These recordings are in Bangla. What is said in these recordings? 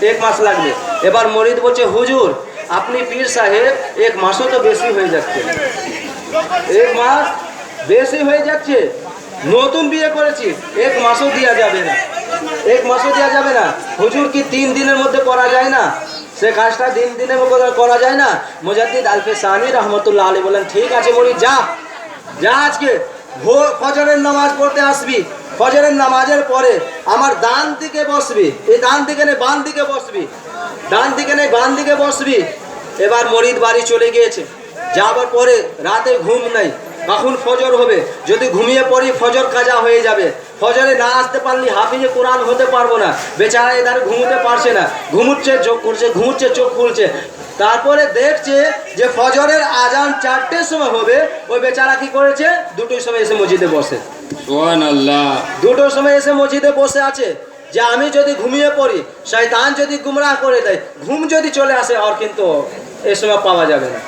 এক মাস লাগবে। এবার মরিদ বলছে, হুজুর, আপনি পীর সাহেব, এক মাসও তো বেশি হয়ে যাচ্ছে। এক মাস বেশি হয়ে যাচ্ছে। নতুন বিয়ে করেছি, এক মাসও দেওয়া যাবে না। এক মাসও দেওয়া যাবে না। হুজুর কি তিন দিনের মধ্যে করা যায় না? সে কাজটা দিন দিনের মধ্যে করা যায় না? মুজাদ্দিদ আলফে সানি রহমতুল্লাহ আলী বলেন, ঠিক আছে মরি যা। যা আজকে ভোর ফজরের নামাজ পড়তে আসবি। ফজরের নামাজের পরে আমার ডান দিকে বসবি, এই ডান দিকে নেই বান দিকে বসবি, ডান দিকে নেই বান দিকে বসবি। এবার মরিদ বাড়ি চলে গিয়েছে। যাবার পরে রাতে ঘুম নাই, কখন ফজর হবে? যদি ঘুমিয়ে পড়ি, ফজর কাজা হয়ে যাবে। ফজরে না আসতে পারলি হাফিজে কোরআন হতে পারব না। বেচারা এধারে ঘুমোতে পারছে না। ঘুমুচ্ছে, চোখ খুলছে, ঘুমুচ্ছে, চোখ খুলছে। তারপরে দেখছে যে ফজরের আজান চারটের সময় হবে। ওই বেচারা কি করেছে? দুটোর সময় এসে মসজিদে বসে। দুটোর সময় এসে মসজিদে বসে আছে। যে আমি যদি ঘুমিয়ে পড়ি, শয়তান যদি গুমরাহ করে দেয়, ঘুম যদি চলে আসে, আর কিন্তু এ সময় পাওয়া যাবে না।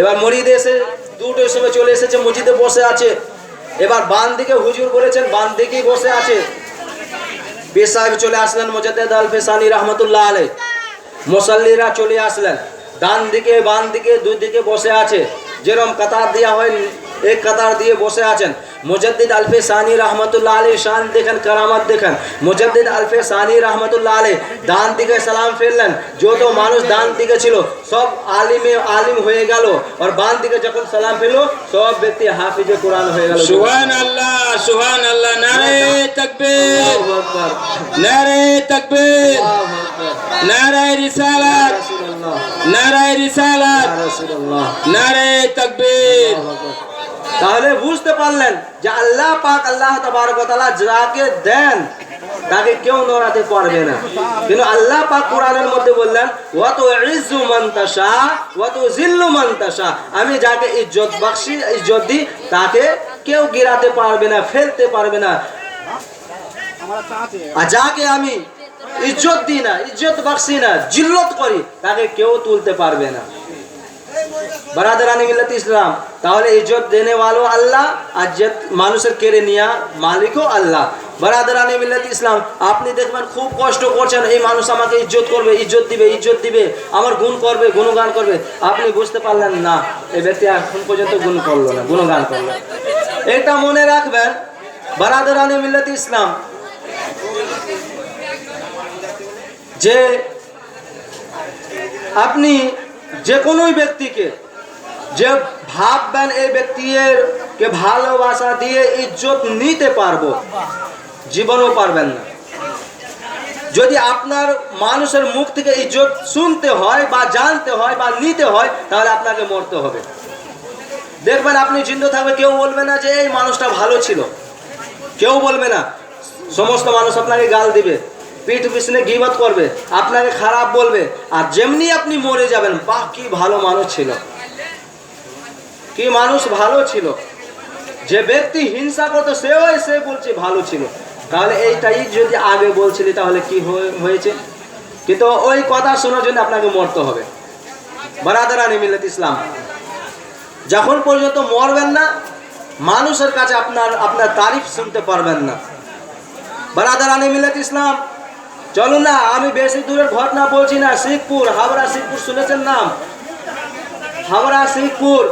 এবার মরিদে এসে দুটোর সময় চলে এসেছে, মসজিদে বসে আছে। এবার বান দিকে হুজুর বলেছেন বান দিকেই বসে আছে। পীর চলে আসলেন মোজাদ্দেদ আল ফেসানি রহমতুল্লাহ আলাই মুসল্লিরা চলে আসলেন। ডান দিকে বান দিকে, দুই দিকে বসে আছে। যেরম কাতার দেওয়া হয়, এক কাতার দিয়ে বসে আছেন। মুজাদ্দিদ আলফে সানি রহমতুল্লাহ আলী শান দেখেন কারামাত দেখেন। মুজাদ্দিদ আলফে সানি রহমতুল্লাহ আলী ডান দিকে সালাম ফেললেন। যত মানুষ ডান দিকে ছিল সব আলিমে আলিম হয়ে গেল। আর বান দিকে যখন সালাম ফেলল সব ব্যক্তি হাফিজে কোরআন হয়ে গেল। সোহান আল্লাহ। সোহান আল্লাহ নারে তকবীর নারে তকবীর। আল্লাহু আকবার, নারে রিসালাত। রাসূলুল্লাহ, নারে রিসালাত। নারে তকবীর। তাহলে বুঝতে পারলেন যে আল্লাহ পাক আল্লাহ তাবারকতালা যাকে দেন, তাকে কেউ নড়াতে পারবে না। কিন্তু আল্লাহ পাক কোরআনের মধ্যে বললেন ওয়াত ইজ্জু মান তাশা ওয়াত জিল্লু মান তাশা। আমি যাকে ইজ্জত বখশি ইজ্জত দিই, তাকে কেউ গিরাতে পারবে না, ফেলতে পারবে না। আর যাকে আমি ইজ্জত দিই না, ইজ্জত বখশি না, জিল্লত করি, তাকে কেউ তুলতে পারবে না। বরাদরানি মিল্লাত ইসলাম। তাহলে ইজ্জত দেনে ওয়ালো আল্লাহ, আর মানুষের কেড়ে নেওয়া মালিকও আল্লাহ। বরাদরানি মিল্লাত ইসলাম, আপনি দেখবেন খুব কষ্ট করছেন, এই মানুষ আমাকে ইজ্জত করবে, ইজ্জত দিবে ইজ্জত দিবে, আমার গুণ করবে, গুণগান করবে। আপনি বুঝতে পারলেন না, এই ব্যক্তি এখন পর্যন্ত গুণ করল না, গুণগান করল। এটা মনে রাখবেন, বরাদরানি মিল্লাত ইসলাম, যে আপনি যে কোনো ব্যক্তিকে যে ভাববেন এই ব্যক্তির কে ভালোবাসা দিয়ে ইজ্জত নিতে পারব, জীবনও পারবেন না। যদি আপনার মানুষের মুখ থেকে ইজ্জত শুনতে হয় বা জানতে হয় বা নিতে হয়, তাহলে আপনাকে মরতে হবে। দেখবেন আপনি চিন্তা থাকবে, কেউ বলবে না যে এই মানুষটা ভালো ছিল। কেউ বলবে না, সমস্ত মানুষ আপনাকে গাল দিবে। পিঠ পিছনে গিবত করবে, আপনাকে খারাপ বলবে, আর যেমনি আপনি মরে যাবেন, বাহ, কি ভালো মানুষ ছিল। কি মানুষ ভালো ছিল। যে ব্যক্তি হিংসা করতো, সেও সে বলছে, ভালো ছিল। তাহলে এইটাই যদি আগে বলছিলি, তাহলে কি হয়ে- হয়েছে? কিন্তু ওই কথা শোনার জন্য আপনাকে মরতে হবে। বারাদারানি মিল্লাত ইসলাম, যখন পর্যন্ত মরবেন না, মানুষের কাছে আপনার আপনার তারিফ শুনতে পারবেন না। বারাদার আলী মিল্লাত ইসলাম চলুন না আমি বেশি দূরের ঘটনা বলছি না শিখপুর হাওড়া শিখপুর শুনেছেন নাম? হাওড়া শিখপুর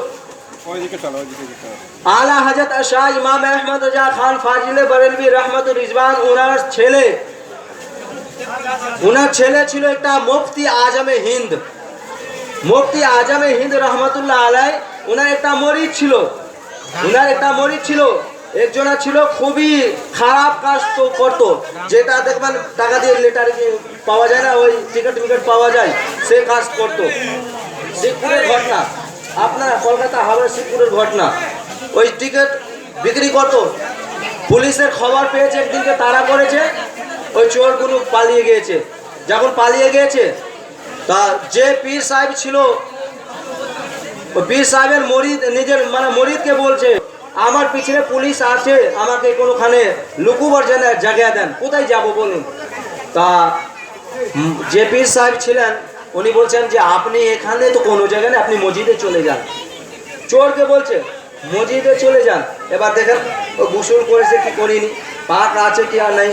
আলা হজরত শাহ ইমাম আহমদ রাজা খান ফাজিলে বরেলভি রহমতুর রিজওয়ান ওনার ছেলে। ওনার ছেলে ছিল একটা মুফতি আজমে হিন্দ। মুফতি আজমে হিন্দ রহমতুল্লাহ আলাই ওনার একটা মরিদ ছিল। ওনার একটা মরিদ ছিল। একজনা ছিল খুবই খারাপ কাজ তো করতো। যেটা দেখবেন টাকা দিয়ে লেটার পাওয়া যায় না, ওই টিকিট টিকিট পাওয়া যায়, সে কাজ করতো। শিবপুরের ঘটনা, আপনার কলকাতা হাওড়া শিবপুরের ঘটনা। ওই টিকিট বিক্রি করতো। পুলিশের খবর পেয়েছে, একদিনকে তাড়া করেছে, ওই চোরগুলো পালিয়ে গিয়েছে। যখন পালিয়ে গিয়েছে, তা যে পীর সাহেব ছিল পীর সাহেবের মরিদ, নিজের মানে মরিদকে বলছে আমার পিছনে পুলিশ আছে, আমাকে কোনোখানে লুকুবার জন্য জায়গা দেন। কোথায় যাব বলুন? তা যে পীর সাহেব ছিলেন, উনি বলছেন যে আপনি এখানে তো কোনো জায়গায় নেই, আপনি মসজিদে চলে যান। চোরকে বলছে, মসজিদে চলে যান। এবার দেখেন, ও গোসল করেছে, কি করিনি? পাক আছে কি আর নাই?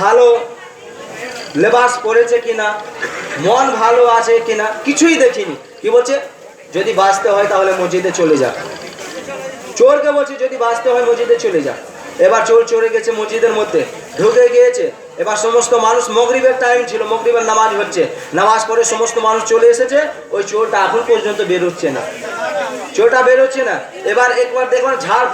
ভালো লেবাস পরেছে কিনা? মন ভালো আছে কিনা? কিছুই দেখিনি। কি বলছে? যদি বাঁচতে হয় তাহলে মসজিদে চলে যা। চোরকে বলছি, যদি বাঁচতে হয় মসজিদে চলে যা। এবার চোর চড়ে গেছে মসজিদের মধ্যে, ঢুকে গিয়েছে। এবার সমস্ত মানুষ, মগরিবের টাইম ছিল, মগরিবের নামাজ হচ্ছে। নামাজ পড়ে সমস্ত মানুষ চলে এসেছে, ওই চোরটা এখন পর্যন্ত বেরোচ্ছে না। চোরটা বেরোচ্ছে না। এবার একবার দেখবার ঝাড়